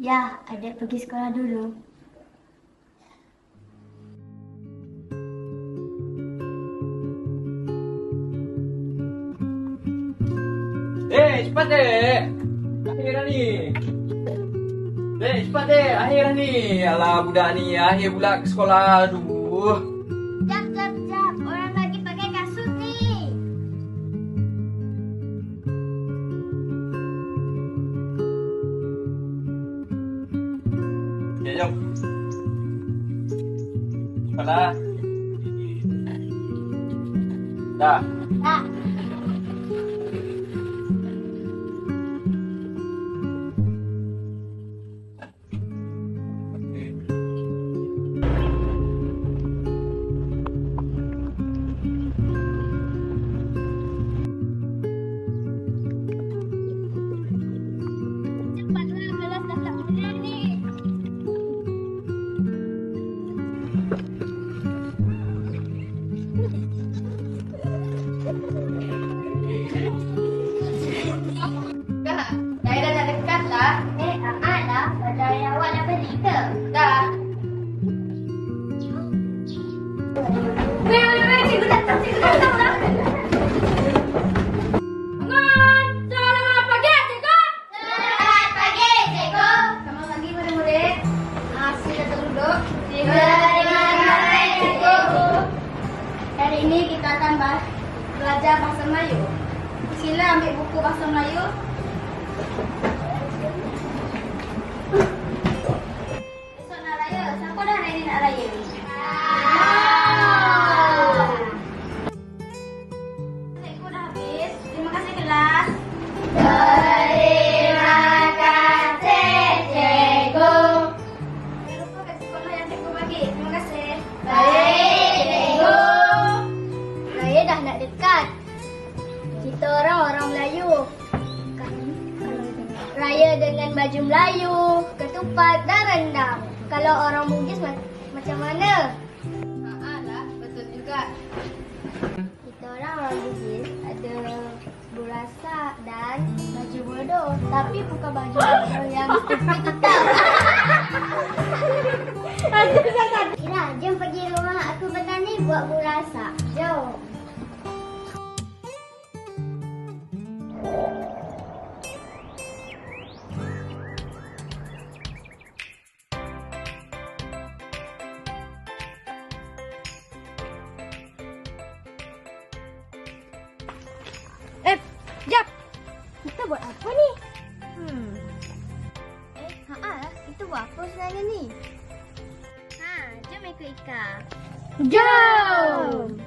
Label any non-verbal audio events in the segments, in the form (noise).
Ya, adik pergi sekolah dulu. Eh, cepat dek. Akhir ni. Dek, cepat dek. Akhir ni. Alah, budak ni. Akhir pula ke sekolah. Aduh. Ya, jom. Cepatlah. Dah. Tak. Lah. Eh, lah. Pada awak dah beli ke? Dah. Cikgu datang, cikgu datang lah. Ah, ini kita akan belajar bahasa Melayu. Sila ambil buku bahasa Melayu. Raya dengan baju Melayu, ketupat dan rendang. Kalau orang Bugis ma- macam mana? Haa lah, betul juga. Kita orang orang Bugis ada burasak dan baju bodoh. Tapi bukan baju bodoh yang stupid tu tau. Ira, jom pergi rumah aku petani buat burasa. Buat apa ni? Hmm. Eh, haa. Kita buat apa sebenarnya ni? Ha, jom ikut Ika. Jom!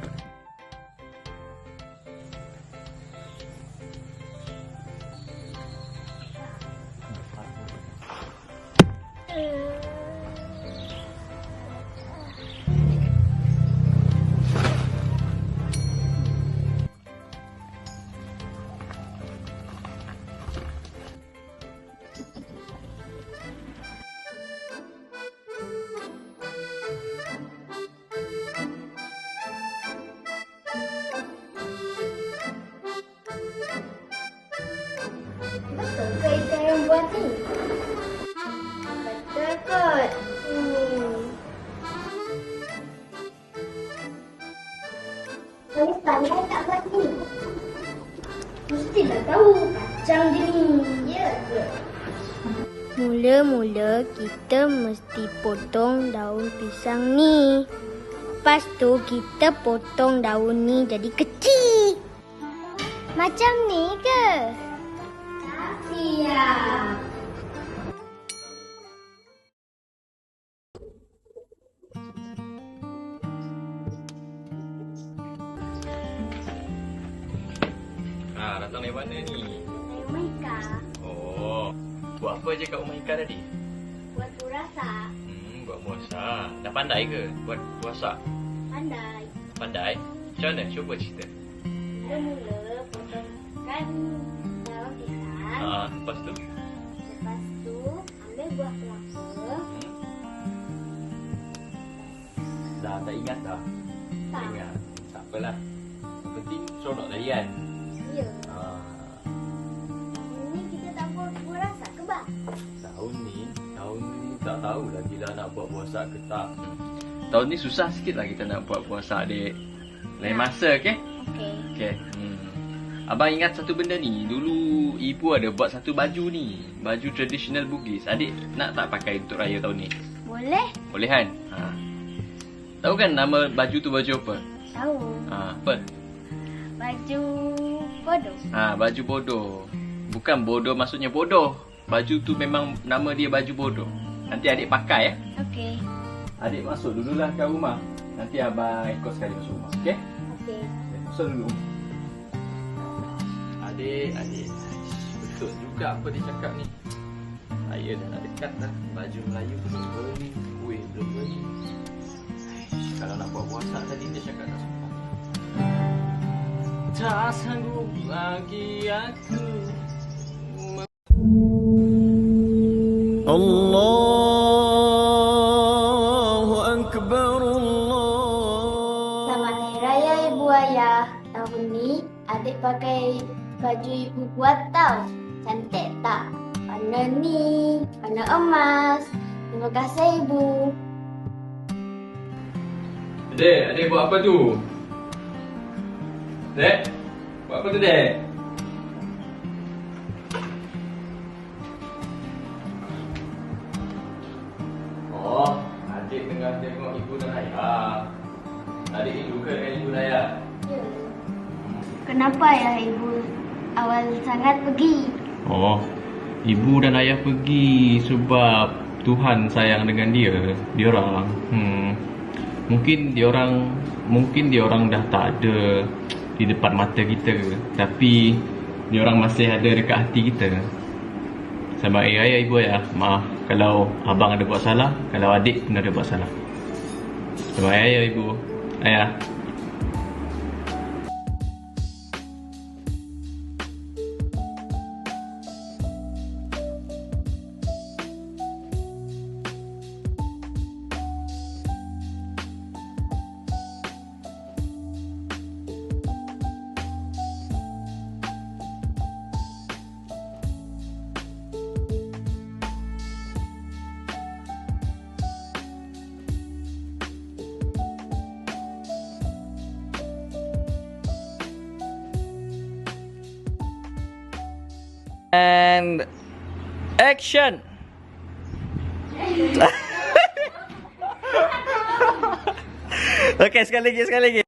Betul ke Ika yang buat ni? Betul kot. Kamu pandai tak buat ni? Mestilah tahu. Macam dia ni. Ya ke? Mula-mula kita mesti potong daun pisang ni. Lepas tu kita potong daun ni jadi kecil. Macam ni ke? Mana ni? Rumah Ika. Oh. Buat apa je kat rumah Ika tadi? Buat burasa. Hmm, buat puasa. Dah pandai ke buat puasa? Pandai. Pandai? Macam mana? Cuba cerita. Mula-mula potongkan daun pisang. Ha, lepas tu? Lepas tu ambil buah kelapa. Dah tak ingat dah? Tak. Ingat. Tak apalah. Yang penting seronok tadi kan? Tahu lah nak buat puasa ke tak. Tahun ni susah sikit lah kita nak buat puasa adik. Lain masa, okey? Okey. Okey. Hmm. Abang ingat satu benda ni. Dulu ibu ada buat satu baju ni. Baju tradisional Bugis. Adik nak tak pakai untuk raya tahun ni? Boleh? Boleh kan? Ha. Tahu kan nama baju tu baju apa? Tahu. Ha, apa? Baju bodoh. Ha, baju bodoh. Bukan bodoh maksudnya bodoh. Baju tu memang nama dia baju bodoh. Nanti adik pakai ya. Okey. Adik masuk dululah ke rumah. Nanti abang ikut sekali masuk rumah. Okey? Okey. Masuk dulu. Adik, adik. Betul juga apa dia cakap ni. Saya dah nak dekat dah. Baju Melayu belum beli. Kuih belum beli. Kalau nak buat puasa tadi dia cakap tak sempat. Tak sanggup lagi aku. Allah. Pakai baju ibu buat tau. Cantik tak? Warna ni, warna emas. Terima kasih Ibu. Dek, adik buat apa tu? Dek, buat apa tu dek? Ya Ibu awal sangat pergi? Oh, ibu dan ayah pergi sebab Tuhan sayang dengan dia. Dia orang hmm, mungkin dia orang mungkin dia orang dah tak ada di depan mata kita tapi dia orang masih ada dekat hati kita. Sama ayah, ayah ibu ayah, maaf kalau abang ada buat salah, kalau adik pun ada buat salah. Sama ayah, ayah ibu. Ayah. And action. (laughs) okay, sekali lagi, sekali lagi.